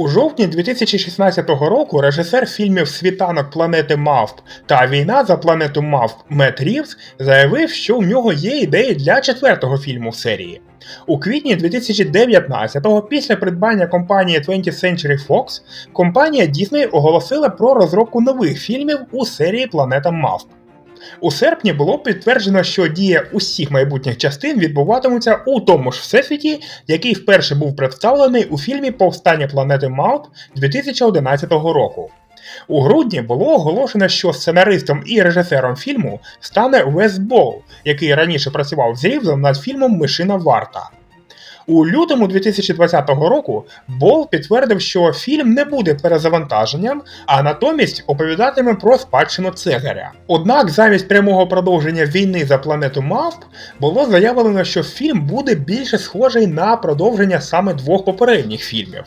У жовтні 2016 року режисер фільмів Світанок планети Мавп та Війна за планету Мавп Мет Рівз заявив, що у нього є ідеї для четвертого фільму в серії. У квітні 2019-го, після придбання компанії 20th Century Fox, компанія Disney оголосила про розробку нових фільмів у серії Планета Мавп. У серпні було підтверджено, що дія усіх майбутніх частин відбуватимуться у тому ж всесвіті, який вперше був представлений у фільмі Повстання планети Мавп 2011 року. У грудні було оголошено, що сценаристом і режисером фільму стане Вес Боу, який раніше працював з Рівзом над фільмом Мишина Варта. У лютому 2020 року Бол підтвердив, що фільм не буде перезавантаженням, а натомість оповідатиме про спадщину Цезаря. Однак замість прямого продовження війни за планету Мавп було заявлено, що фільм буде більше схожий на продовження саме двох попередніх фільмів.